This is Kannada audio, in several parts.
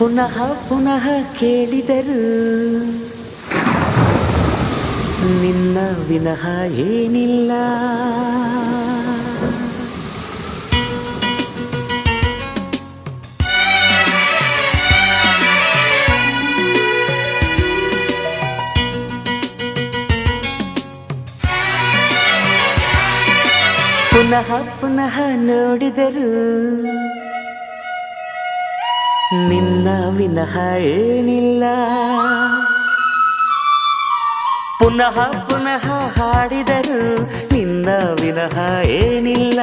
ಪುನಃ ಪುನಃ ಕೇಳಿದರು. ನಿನ್ನ ವಿನಃ ಏನಿಲ್ಲ. ಪುನಃ ಪುನಃ ನೋಡಿದರು. ನಿನ್ನ ವಿನಃ ಏನಿಲ್ಲ. ಪುನಃ ಪುನಃ ಹಾಡಿದರು ನಿನ್ನ ವಿನಃ ಏನಿಲ್ಲ.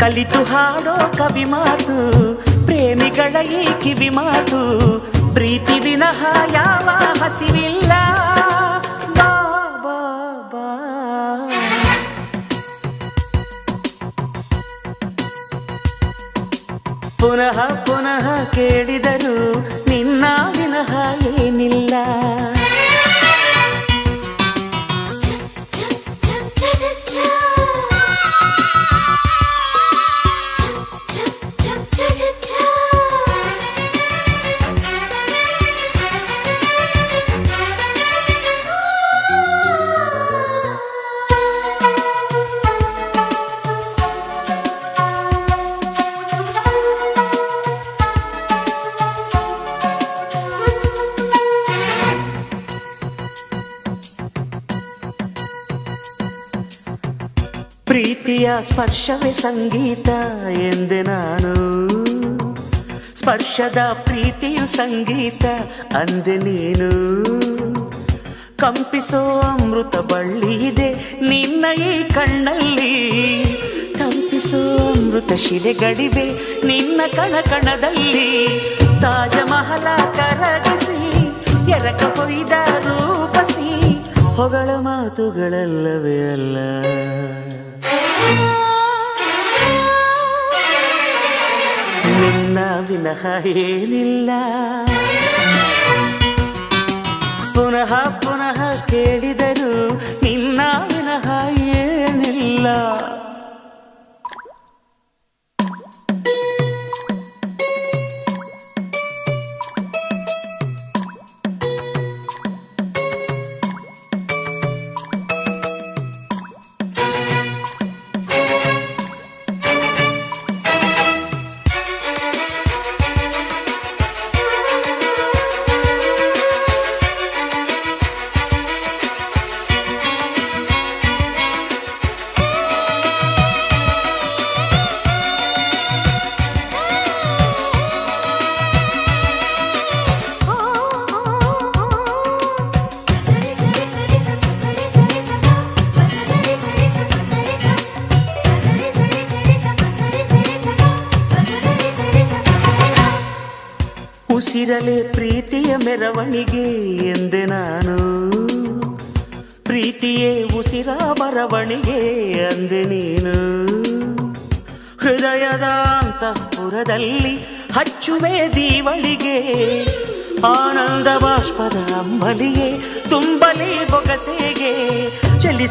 ಕಲಿತು ಹಾಡೋ ಕವಿ ಮಾತು, ಪ್ರೇಮಿಗಳ ಈ ಕಿವಿ ಮಾತು, ಪ್ರೀತಿ ವಿನಃ ಯಾವ ಹಸಿವಿಲ್ಲ. ಪುನಃ ಪುನಃ ಕೇಳಿದರು. ಪ್ರೀತಿಯ ಸ್ಪರ್ಶವೇ ಸಂಗೀತ ಎಂದೆ ನಾನು. ಸ್ಪರ್ಶದ ಪ್ರೀತಿಯು ಸಂಗೀತ ಅಂದೆ ನೀನು. ಕಂಪಿಸೋ ಅಮೃತ ಬಳ್ಳಿ ಇದೆ ನಿನ್ನ ಈ ಕಣ್ಣಲ್ಲಿ. ಕಂಪಿಸೋ ಅಮೃತ ಶಿಲೆಗಳಿವೆ ನಿನ್ನ ಕಣ ಕಣದಲ್ಲಿ. ತಾಜಮಹಲ ಕರಗಿಸಿ, ಎರಕ ಹೊಯ್ದ ರೂಪಸಿ, ಹೊಗಳ ಮಾತುಗಳಲ್ಲವೇ ಅಲ್ಲ. ವಿನಃ ಏನಿಲ್ಲ. ಪುನಃ ಪುನಃ ಕೇಳಿದರು ಉಸಿರಲೆ ಪ್ರೀತಿಯ ಮೆರವಣಿಗೆ ಎಂದೆ ನಾನು. ಪ್ರೀತಿಯೇ ಉಸಿರ ಬರವಣಿಗೆ ಅಂದೆ ನೀನು. ಹೃದಯದ ಅಂತಃಪುರದಲ್ಲಿ ಹಚ್ಚುವೆ ದೀವಳಿಗೆ, ಆನಂದ ಬಾಷ್ಪದ ಅಂಬಲಿಗೆ, ತುಂಬಲಿ ಬೊಗಸೆಗೆ ನೀ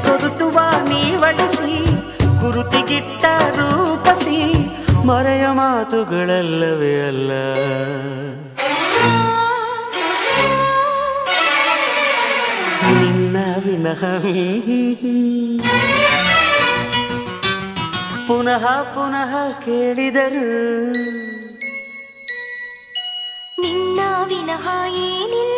ನೀವಳಿಸಿ ಗುರುತಿಗಿಟ್ಟ ರೂಪಸಿ, ಮರೆಯ ಮಾತುಗಳಲ್ಲವೇ ಅಲ್ಲ. ನಿನ್ನ ವಿನಃ ಪುನಃ ಪುನಃ ಕೇಳಿದರು ನಿನ್ನ ವಿನಃ ಏನಿಲ್ಲ